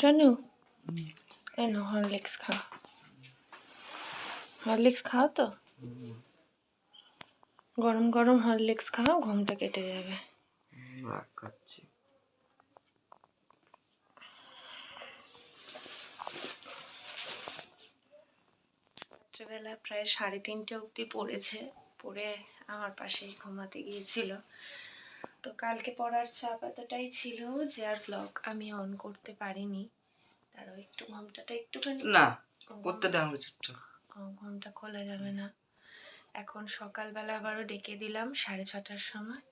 শানু এই না হরলিক্স খা হরলিক্স খাও তো? গরম গরম হরলিক্স খাও ঘুমটা কেটে যাবে। খাচ্ছি। রাত্রেবেলা প্রায় সাড়ে তিনটে অবধি পড়েছে পড়ে আমার পাশেই ঘুমাতে গিয়েছিল। তো কালকে পড়ার চাপ এতটাই ছিল যে আর ব্লগ আমি অন করতে পারিনি। তারও একটু ঘুমটাটা একটুখানি না করতে দে আমাকে চুপচাপ ও, ঘুমটা খোলা যাবে না। এখন সকালবেলা আবারও ডেকে দিলাম সাড়ে ছটার সময়।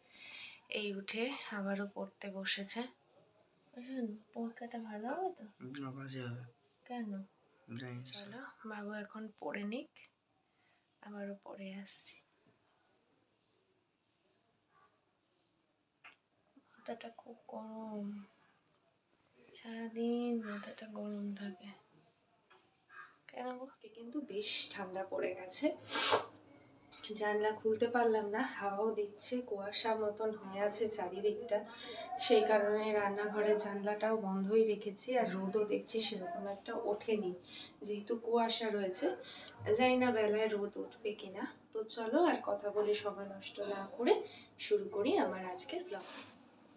এই উঠে আবারও পড়তে বসেছে। পরীক্ষাটা ভালো হবে তো? কেন? চলো বাবু এখন পড়ে নিক। আবারও পড়ে আসছি। মাথাটা খুব গরম। সারাদিন মাথাটা গরম থাকে। কেন কিন্তু বেশ ঠান্ডা পড়ে গেছে। জানলা খুলতে পারলাম না, হাওয়াও দিচ্ছে কুয়াশা মতন হয়ে আছে চারিদিকটা। সেই কারণে রান্নাঘরের জানলাটাও বন্ধই রেখেছি আর রোদও দেখছি সেরকম একটা ওঠেনি, যেহেতু কুয়াশা রয়েছে। জানি না বেলায় রোদ উঠবে কিনা। তো চলো আর কথা বলে সময় নষ্ট না করে শুরু করি আমার আজকের ব্লগ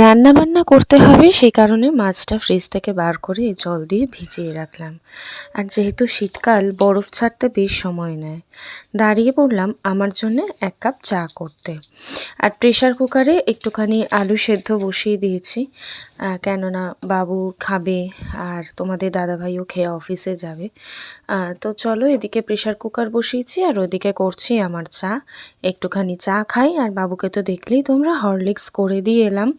রান্না বান্না করতে হবে সেই কারণে মাছটা ফ্রিজ থেকে বার করে জল দিয়ে ভিজিয়ে রাখলাম। আর যেহেতু শীতকাল, বরফ ছাড়তে বেশ সময় নেয়। দাঁড়িয়ে পড়লাম আমার জন্য এক কাপ চা করতে। আর প্রেশার কুকারে একটুখানি আলু সেদ্ধ বসিয়ে দিয়েছি। কেননা বাবু খাবে আর তোমাদের দাদাভাইও খেয়ে অফিসে যাবে। তো চলো এদিকে প্রেশার কুকার বসিয়েছি আর ওদিকে করছি আমার চা। একটুখানি চা খাই আর বাবুকে তো দেখলেই তোমরা হরলিক্স করে দিয়ে এলাম।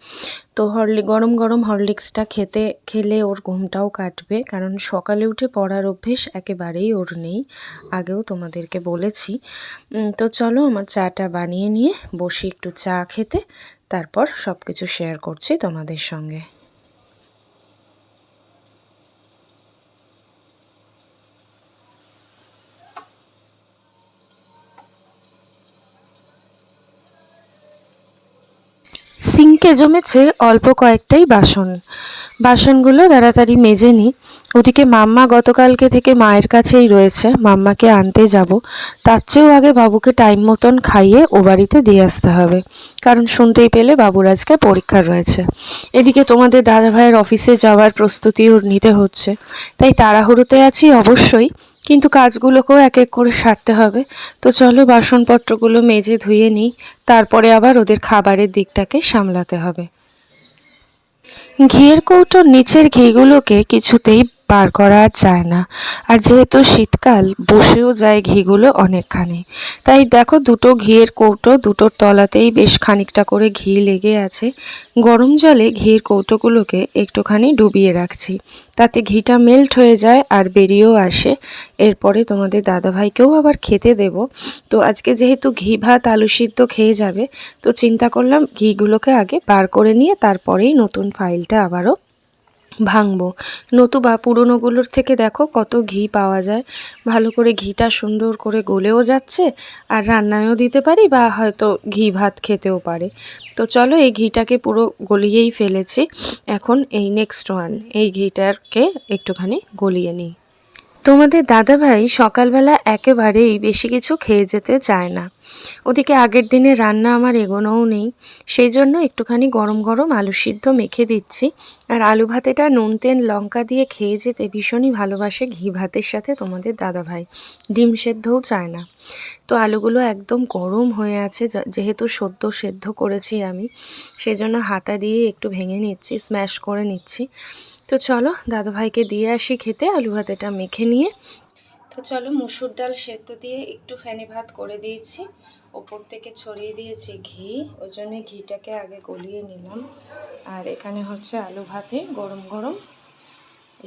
তো হরলি, গরম গরম হরলিক্সটা খেতে, খেলে ওর ঘুমটাও কাটবে। কারণ সকালে উঠে পড়ার অভ্যেস একেবারেই ওর নেই। আগেও তোমাদেরকে বলেছি। তো চলো আমার চাটা বানিয়ে নিয়ে বসি একটু চা খেতে। তারপর সব কিছু শেয়ার করছি তোমাদের সঙ্গে। সিঙ্কে জমেছে অল্প কয়েকটাই বাসন। বাসনগুলো তাড়াতাড়ি মেজে নিই ওদিকে মাম্মা গতকালকে থেকে মায়ের কাছেই রয়েছে। মাম্মাকে আনতে যাব। তার চেয়েও আগে বাবুকে টাইম মতন খাইয়ে ও বাড়িতে দিয়ে আসতে হবে। কারণ শুনতেই পেলে বাবুর আজকে পরীক্ষা রয়েছে। এদিকে তোমাদের দাদাভাইয়ের অফিসে যাওয়ার প্রস্তুতিও নিতে হচ্ছে। তাই তাড়াহুড়োতে আছি অবশ্যই। কিন্তু কাজগুলোকেও এক এক করে সারতে হবে। তো চলো বাসনপত্রগুলো মেজে ধুয়ে নিই, তারপরে আবার ওদের খাবারের দিকটাকে সামলাতে হবে। ঘিয়ের কৌটোর নিচের ঘিগুলোকে কিছুতেই বার করা আর যায় না। আর যেহেতু শীতকাল, বসেও যায় ঘিগুলো অনেকখানি। তাই দেখো দুটো ঘিয়ের কৌটো দুটোর তলাতেই বেশ খানিকটা করে ঘি লেগে আছে। গরম জলে ঘিয়ের কৌটোগুলোকে একটুখানি ডুবিয়ে রাখছি। তাতে ঘিটা মেল্ট হয়ে যায় আর বেরিয়েও আসে। এরপরে তোমাদের দাদাভাইকেও আবার খেতে দেব। তো আজকে যেহেতু ঘি ভাত আলু সিদ্ধ খেয়ে যাবে, তো চিন্তা করলাম ঘিগুলোকে আগে বার করে নিয়ে তারপরেই নতুন ফাইলটা আবারও ভাঙবো। নতুবা পুরনোগুলোর থেকে দেখো কত ঘি পাওয়া যায়। ভালো করে ঘিটা সুন্দর করে গলেও যাচ্ছে, আর রান্নায়ও দিতে পারি বা হয়তো ঘি ভাত খেতেও পারে। তো চলো এই ঘিটাকে পুরো গলিয়েই ফেলেছি। এখন এই নেক্সট ওয়ান এই ঘিটাকে একটুখানি গলিয়ে নিই। তোমাদের দাদাভাই সকালবেলা একেবারেই বেশি কিছু খেয়ে যেতে চায় না। ওদিকে আগের দিনে রান্না আমার এগোনোও নেই সেই জন্য একটুখানি গরম গরম আলু সিদ্ধ মেখে দিচ্ছি। আর আলু ভাতেটা নুন, তেল, লঙ্কা দিয়ে খেয়ে যেতে ভীষণই ভালোবাসে ঘি ভাতের সাথে তোমাদের দাদাভাই। ডিম সেদ্ধও চায় না। তো আলুগুলো একদম গরম হয়ে আছে যেহেতু সদ্য সেদ্ধ করেছি আমি সেই জন্য হাতা দিয়ে একটু ভেঙে নিচ্ছি, স্ম্যাশ করে নিচ্ছি। তো চলো দাদাভাইকে দিয়ে আসি খেতে, আলু ভাতেটা মেখে নিয়ে। তো চলো মুসুর ডাল সেদ্ধ দিয়ে একটু ফ্যানে ভাত করে দিয়েছি। ওপর থেকে ছড়িয়ে দিয়েছি ঘি, ওই জন্যে ঘিটাকে আগে গলিয়ে নিলাম। আর এখানে হচ্ছে আলু ভাতে গরম গরম,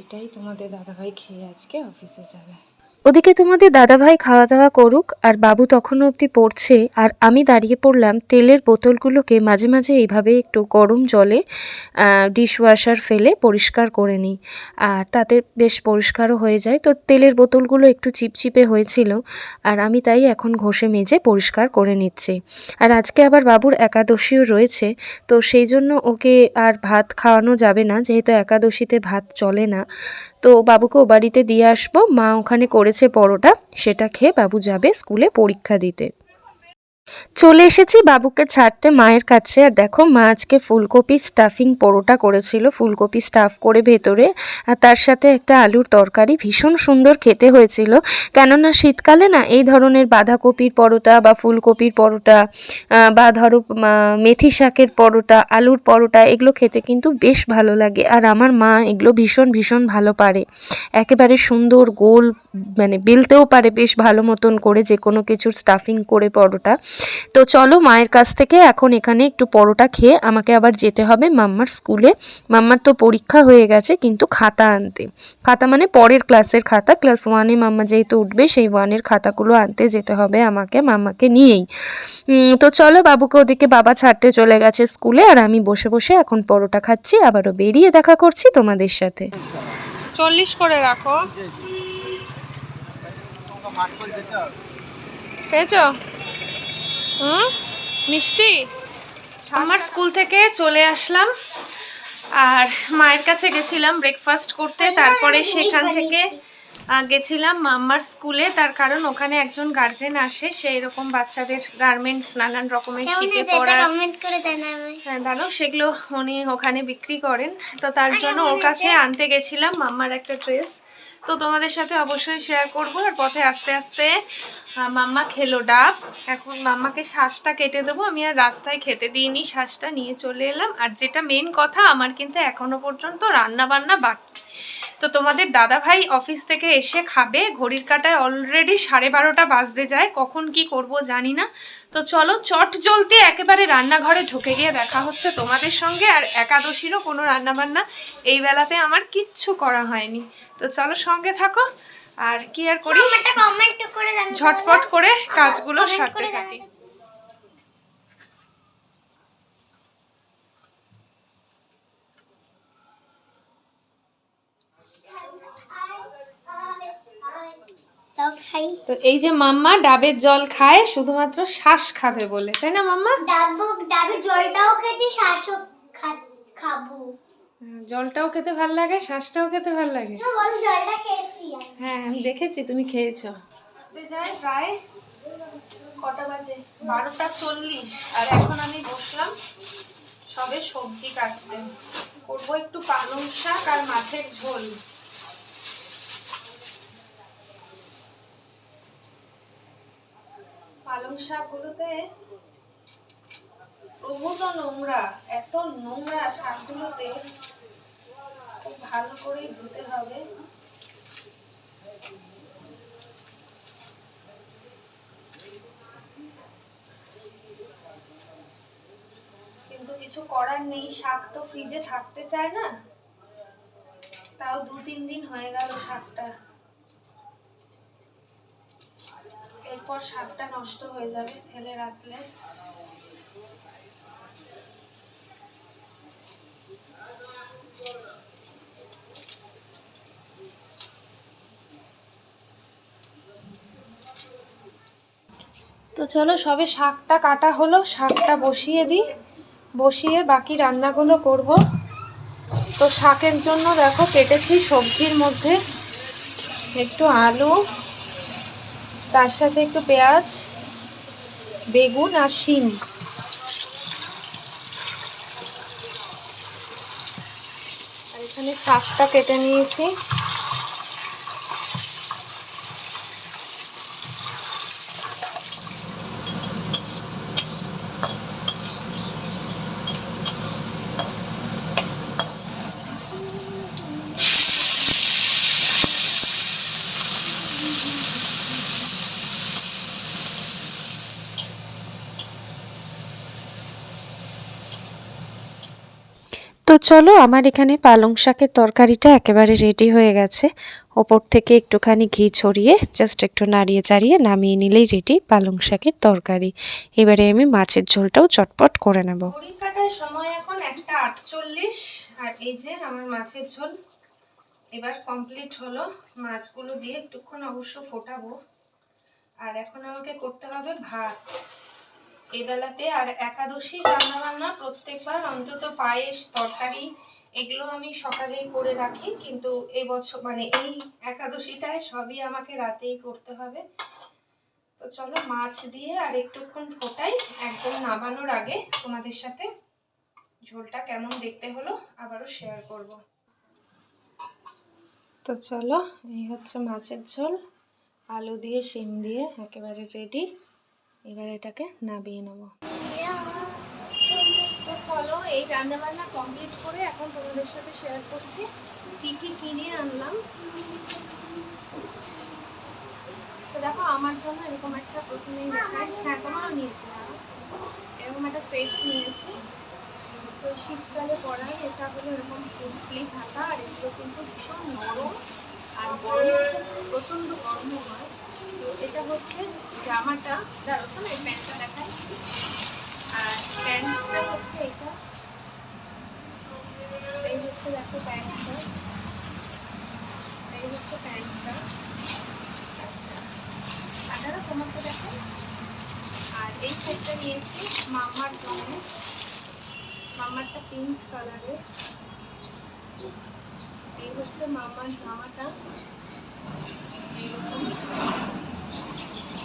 এটাই তোমাদের দাদাভাই খেয়ে আজকে অফিসে যাবে। ওদিকে তোমাদের দাদাভাই খাওয়া দাওয়া করুক, আর বাবু তখনও অবধি পড়ছে, আর আমি দাঁড়িয়ে পড়লাম তেলের বোতলগুলোকে মাঝে মাঝে এইভাবে একটু গরম জলে ডিশ ওয়াশার ফেলে পরিষ্কার করে নিই। আর তাতে বেশ পরিষ্কারও হয়ে যায়। তো তেলের বোতলগুলো একটু চিপচিপে হয়েছিল, আর আমি তাই এখন ঘষে মেজে পরিষ্কার করে নিচ্ছি। আর আজকে আবার বাবুর একাদশীও রয়েছে, তো সেই জন্য ওকে আর ভাত খাওয়ানো যাবে না, যেহেতু একাদশীতে ভাত চলে না। তো বাবুকে ও বাড়িতে দিয়ে আসব, মা ওখানে করেছে পরোটা, সেটা খেয়ে বাবু যাবে স্কুলে পরীক্ষা দিতে। চলে এসেছি বাবুকে ছাড়তে মায়ের কাছে। আর দেখো, মা আজকে ফুলকপি স্টাফিং পরোটা করেছিল। ফুলকপি স্টাফ করে ভেতরে। আর তার সাথে একটা আলুর তরকারি ভীষণ সুন্দর খেতে হয়েছিল। কেননা শীতকালে না এই ধরনের বাঁধাকপির পরোটা বা ফুলকপির পরোটা বা ধরো মেথি শাকের পরোটা, আলুর পরোটা, এগুলো খেতে কিন্তু বেশ ভালো লাগে। আর আমার মা এগুলো ভীষণ ভীষণ ভালো পারে। একেবারে সুন্দর, গোল মানে বেলতেও পারে বেশ ভালো মতন করে যে কোনো কিছুর স্টাফিং করে পরোটা। তো চলো মায়ের কাছ থেকে এখন এখানে একটু পরোটা খেয়ে আমাকে আবার যেতে হবে মাম্মার স্কুলে মাম্মার তো পরীক্ষা হয়ে গেছে কিন্তু খাতা আনতে। খাতা মানে পরের ক্লাসের খাতা। ক্লাস ওয়ানে মাম্মা যেহেতু উঠবে সেই ওয়ানের খাতাগুলো আনতে যেতে হবে আমাকে, মাম্মাকে নিয়েই। তো চলো বাবুকে ওদিকে বাবা ছাড়তে চলে গেছে স্কুলে আর আমি বসে বসে এখন পরোটা খাচ্ছি, আবারও বেরিয়ে দেখা করছি তোমাদের সাথে। চল্লিশ করে রাখো। পেয়েছ? হুম? মিষ্টি? আমার স্কুল থেকে চলে আসলাম। আর মায়ের কাছে গেছিলাম ব্রেকফাস্ট করতে। তারপরে সেখান থেকে গেছিলাম মাম্মার স্কুলে। তার কারণ ওখানে একজন গার্জেন আসে। সেই রকম বাচ্চাদের গার্মেন্টস নানান রকমের শীতে কমেন্ট হ্যাঁ জানো সেগুলো উনি ওখানে বিক্রি করেন। তো তার জন্য ওর কাছে আনতে গেছিলাম মাম্মার একটা ড্রেস তো তোমাদের সাথে অবশ্যই শেয়ার করব। আর পথে আস্তে আস্তে মাম্মা খেলো ডাব। এখন মাম্মাকে শ্বাসটা কেটে দেবো। আমি আর রাস্তায় খেতে দিইনি শ্বাসটা নিয়ে চলে এলাম। আর যেটা মেন কথা, আমার কিন্তু এখনও পর্যন্ত রান্না বান্না বাকি। তো তোমাদের দাদা ভাই অফিস থেকে এসে খাবে ঘড়ির কাটায় অলরেডি সাড়ে বারোটা বাজতে যায় কখন কি করব জানি না। তো চলো চট জ্বলতে একেবারে রান্নাঘরে ঢুকে গিয়ে দেখা হচ্ছে তোমাদের সঙ্গে আর একাদশীরও কোনো রান্নাবান্না এই বেলাতে আমার কিচ্ছু করা হয়নি। তো চলো সঙ্গে থাকো আর কি আর করি? ঝটপট করে কাজগুলো সারতে থাকি। তো এই যে মাম্মা ডাবের জল খায় শুধুমাত্র শ্বাস খাবে বলে তাই না মাম্মা? ডাব ডাবে জলটাও খেয়েছি শ্বাসও খাব। জলটাও খেতে ভালো লাগে শ্বাসটাও খেতে ভালো লাগে। হ্যাঁ আমি দেখেছি তুমি খেয়েছো। যাই প্রায় কটা বাজে? বারোটা চল্লিশ। আর এখন আমি বসলাম সবে সবজি কাটতে। করব একটু পালং শাক আর মাছের ঝোল পালং শাকগুলোতে প্রভূত নোংরা, এত নোংরা শাকগুলোতে খুব ভালো করেই ধুতে হবে। কিন্তু কিছু করার নেই, শাক তো ফ্রিজে থাকতে চায় না। তাও দু তিন দিন হয়ে গেল শাকটা। এরপর শাকটা নষ্ট হয়ে যাবে, ফেলে রাখলে। তো চলো, সবে শাকটা কাটা হলো, শাকটা বসিয়ে দিই। বসিয়ে বাকি রান্নাগুলো করব। তো শাকের জন্য দেখো, কেটেছি সবজির মধ্যে একটু আলু তার সাথে একটু পেঁয়াজ বেগুন আর শিম। আর এখানে শাকটা কেটে নিয়েছি। তো চলো, আমার এখানে পালং শাকের তরকারিটা একেবারে রেডি হয়ে গেছে। ওপর থেকে একটুখানি ঘি ছড়িয়ে জাস্ট একটু নাড়িয়ে চাড়িয়ে নামিয়ে নিলেই রেডি পালং শাকের তরকারি। এবারে আমি মাছের ঝোলটাও চটপট করে নেব। সময় এখন একটা আটচল্লিশ, আর এই যে আমার মাছের ঝোল। এবার কমপ্লিট হলো। মাছগুলো দিয়ে একটুক্ষণ অবশ্য ফোটাবো। আর এখন আমাকে করতে হবে ভাত। এই বেলাতে আর একাদশী রান্না বান্না প্রত্যেকবার অন্তত পায়েস, তরকারি, এগুলো আমি সকালেই করে রাখি। কিন্তু এবছর মানে এই একাদশীটায় সবই আমাকে রাতেই করতে হবে। তো চলো মাছ দিয়ে আর একটুক্ষণ ফোটাই, একদম নামানোর আগে তোমাদের সাথে ঝোলটা কেমন দেখতে হলো আবারও শেয়ার করব। তো চলো, এই হচ্ছে মাছের ঝোল। আলু দিয়ে, শিম দিয়ে একেবারে রেডি এবার এটাকে নামিয়ে নেব। তো চলো, এই রান্নাবান্না কমপ্লিট করে এখন তোমাদের সাথে শেয়ার করছি। কী কী কিনে আনলাম। তো দেখো, আমার জন্য এরকম একটা প্রথমে হ্যাঁ তোমারও নিয়েছি এরকম একটা সেট নিয়েছি। তো শীতকালে পরার এটা হলো এরকম ফুল স্লিভ হাতা আর এগুলো কিন্তু ভীষণ নরম, আর গরম প্রচণ্ড গরমও হয়। এটা হচ্ছে জামাটা। দাঁড়ো এই প্যান্টটা দেখাই। আর প্যান্টটা হচ্ছে এটা। এই হচ্ছে দেখো প্যান্টটা। এই হচ্ছে প্যান্টটা। আচ্ছা। দাদা তোমাকে দেখো আর এই সেটটা নিয়েছি মামার জন্য। মামারটা পিঙ্ক কালারের এই হচ্ছে মামার জামাটা। এইরকম।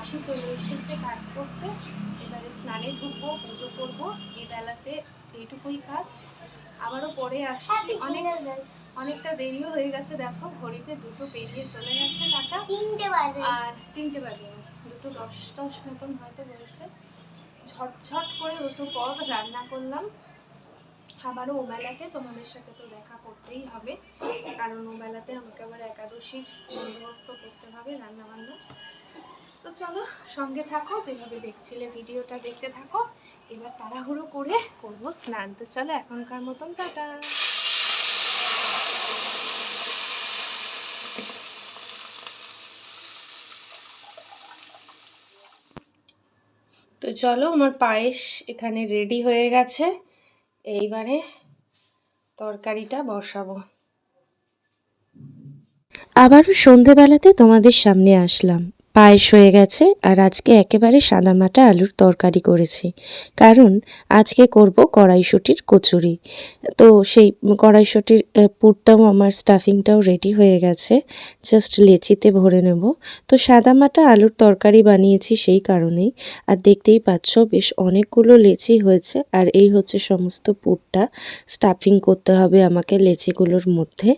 মাসি চলে এসেছে কাজ করতে। এবারে স্নানে ঢুকবো পুজো করব। এই বেলাতে এইটুকুই কাজ। আবারও পরে আসছি। অনেক অনেকটা দেরিও হয়ে গেছে। দেখো ঘড়িতে দুটো পেরিয়ে চলে গেছে কাটা। তিনটে বাজে। আর তিনটে বাজে দুটো দশ দশ মতন হয়তো বলছে ঝটঝট করে দুটো পদ রান্না করলাম। আবারও ওবেলাতে তোমাদের সাথে তো দেখা করতেই হবে। কারণ ওবেলাতে আমাকে আবার একাদশীর বন্দোবস্ত করতে হবে রান্না বান্না তো চলো সঙ্গে থাকো, যেভাবে দেখছিলে ভিডিওটা দেখতে থাকো। এবার তাড়াহুড়ো করে করব স্নান। তো চলো এখনকার মতন, টাটা। তো চলো আমার পায়েস এখানে রেডি হয়ে গেছে। এইবারে তরকারিটা বসাবো। আবারও সন্ধেবেলাতে তোমাদের সামনে আসলাম। পায়েস হয়ে গেছে আর আজকে একেবারে সাদামাটা আলুর তরকারি করেছি। কারণ আজকে করব কড়াইশুটির কচুরি। তো সেই কড়াইশুটির পুরটাও আমার স্টাফিংটাও রেডি হয়ে গেছে। জাস্ট লেচিতে ভরে নেব। তো সাদামাটা আলুর তরকারি বানিয়েছি সেই কারণেই। আর দেখতেই পাচ্ছ বেশ অনেকগুলো লেচি হয়েছে। আর এই হচ্ছে সমস্ত পুরটা স্টাফিং করতে হবে আমাকে লেচিগুলোর মধ্যে।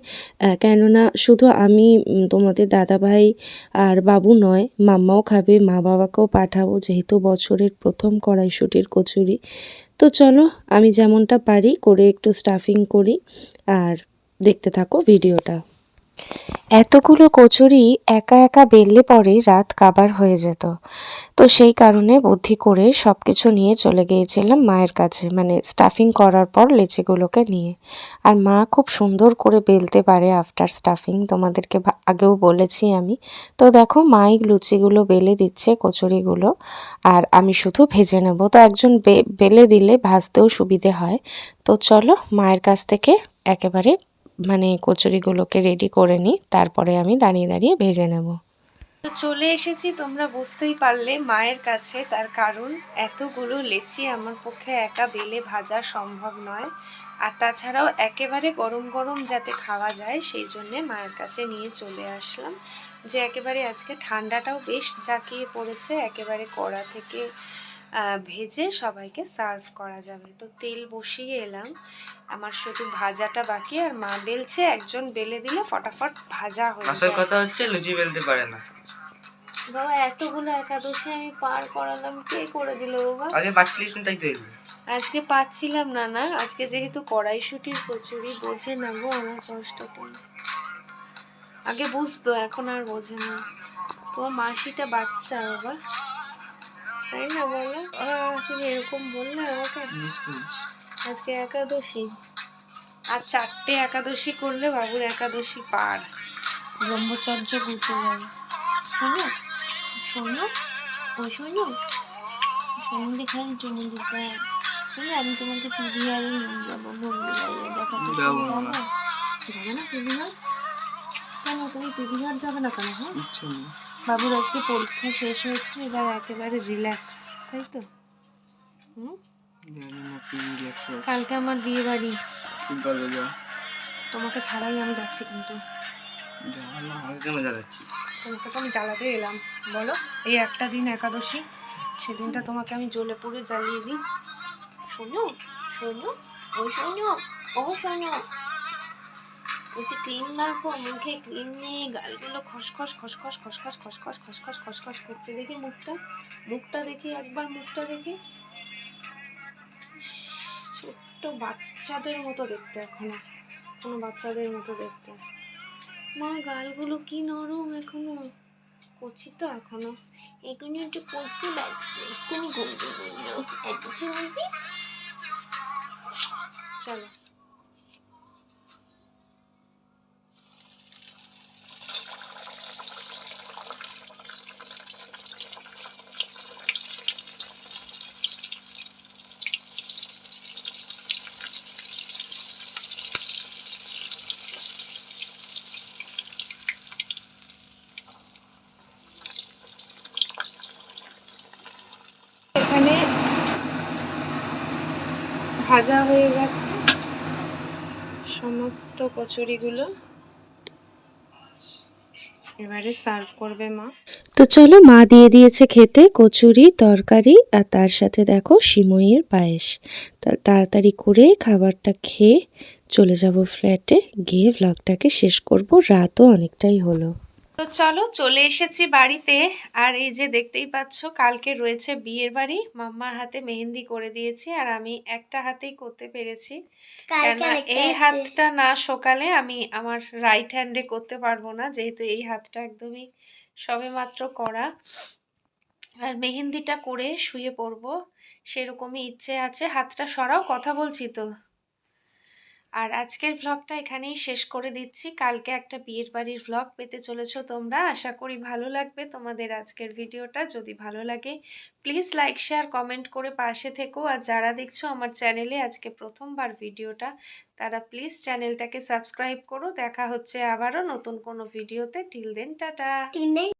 কেননা শুধু আমি তোমাদের দাদাভাই আর বাবু নয় মাম্মাও খাবে, মা বাবাকেও পাঠাবো যেহেতু বছরের প্রথম কড়াইশুটির কচুরি। তো চলো আমি যেমনটা পারি করে একটু স্টাফিং করি আর দেখতে থাকো ভিডিওটা এতগুলো কচুরি একা একা বেললে পরে রাত কাবার হয়ে যেত। তো সেই কারণে বুদ্ধি করে সব কিছু নিয়ে চলে গিয়েছিলাম মায়ের কাছে মানে স্টাফিং করার পর লেচিগুলোকে নিয়ে। আর মা খুব সুন্দর করে বেলতে পারে আফটার স্টাফিং তোমাদেরকে আগেও বলেছি আমি। তো দেখো, মাই লুচিগুলো বেলে দিচ্ছে কচুরিগুলো, আর আমি শুধু ভেজে নেব। তো একজন বেলে দিলে ভাজতেও সুবিধে হয়। তো চলো মায়ের কাছ থেকে একেবারে মানে কচুরিগুলোকে রেডি করে নিই, তারপরে আমি দাঁড়িয়ে দাঁড়িয়ে ভেজে নেব। তো চলে এসেছি তোমরা বুঝতেই পারলে মায়ের কাছে, তার কারণ এতগুলো লেচি আমার পক্ষে একা বেলে ভাজা সম্ভব নয়। আর তাছাড়াও একেবারে গরম গরম যাতে খাওয়া যায়, সেই জন্যে মায়ের কাছে নিয়ে চলে আসলাম। যে একেবারে আজকে ঠান্ডাটাও বেশ জাঁকিয়ে পড়েছে, একেবারে কড়া থেকে ভেজে সবাইকে সার্ভ করা যাবে। তো তেল বসিয়ে এলাম। আমার শুধু ভাজাটা বাকি আর মা বেলছে একজন বেলে দিলে ফটাফট ভাজা হয়ে আসল যায়। কথা হচ্ছে লুচি বেলতে পারে না। বাবা এতগুলো একাদশী আমি পার করালাম কে করে দিল বাবা? আগে পাচ্ছিলিস না তাই তো আজকে পাচ্ছিলাম না না আজকে যেহেতু কড়াইশুটির কচুরি বোঝে না গো আমার কষ্টটা। আগে বুঝতো এখন আর বোঝে না। তোমার মাসিটা বাচ্চা বাবা। তাই না বলো? তুমি এরকম বললে আমাকে। আজকে একাদশী। আর চারটে একাদশী করলে বাবুর একাদশী পার। ব্রহ্মচর্য গুছে যাবে শোনো শোনো ওই শোনো। শোনো দেখাই চুমু দিতে শোনো আমি তোমাকে পিভিআরে নিয়ে যাব মন্দিরে দেখাতে যাব যাব। না। পিভিআর কেন তুমি পিভিআর যাবে না কেন হ্যাঁ? বাবুর আজকে পরীক্ষা শেষ হয়েছে এবার একেবারে রিল্যাক্স তাই তো? কালকে আমার বিয়ে বাড়ি তোমাকে ছাড়াই আমি যাচ্ছি কিন্তু। তোমাকে তো আমি জ্বালাতে এলাম। বলো এই একটা দিন একাদশী সেদিনটা তোমাকে আমি জ্বলে পুড়ে জ্বালিয়ে দিই। শোনো শোনো ও শোনো ও শোনো। একটু ক্রিম মাখো মুখে ক্রিম নেই, গালগুলো খসখস খসখস খসখস খসখস খসখস খসখস করছে দেখি মুখটা। মুখটা দেখি একবার, মুখটা দেখি। ছোট্ট বাচ্চাদের মতো দেখতে এখনও, কোনো বাচ্চাদের মতো দেখতে। মা, গালগুলো কি নরম এখনও? করছি তো এখনও। এখনও একটু কচি লাগছে চলো এখানে ভাজা হয়ে গেছে। সমস্ত কচুরিগুলো এবারে সার্ভ করবে মা। তো চলো মা দিয়ে দিয়েছে খেতে কচুরি, তরকারি আর তার সাথে দেখো সিমইয়ের পায়েস। তাড়াতাড়ি করে খাবারটা খেয়ে চলে যাব ফ্ল্যাটে গিয়ে ভ্লগটাকে শেষ করব। রাতও অনেকটাই হলো। তো চলো চলে এসেছি বাড়িতে। আর এই যে দেখতেই পাচ্ছ কালকে রয়েছে বিয়ের বাড়ি। মাম্মার হাতে মেহেন্দি করে দিয়েছি আর আমি একটা হাতেই করতে পেরেছি। কেননা এই হাতটা না সকালে আমি আমার রাইট হ্যান্ডে করতে পারব না যেহেতু এই হাতটা একদমই সবেমাত্র করা। আর মেহেন্দিটা করে শুয়ে পড়ব সেরকমই ইচ্ছে আছে। হাতটা সরাও কথা বলছি তো। আর আজকের ভ্লগটা এখানেই শেষ করে দিচ্ছি। কালকে একটা বিয়ের বাড়ির ভ্লগ পেতে চলেছো তোমরা। আশা করি ভালো লাগবে তোমাদের আজকের ভিডিওটা। যদি ভালো লাগে প্লিজ লাইক শেয়ার কমেন্ট করে পাশে থেকো। আর যারা দেখছ আমার চ্যানেলে আজকে প্রথমবার ভিডিওটা, তারা প্লিজ চ্যানেলটাকে সাবস্ক্রাইব করো। দেখা হচ্ছে আবারও নতুন কোনো ভিডিওতে। Till then tata!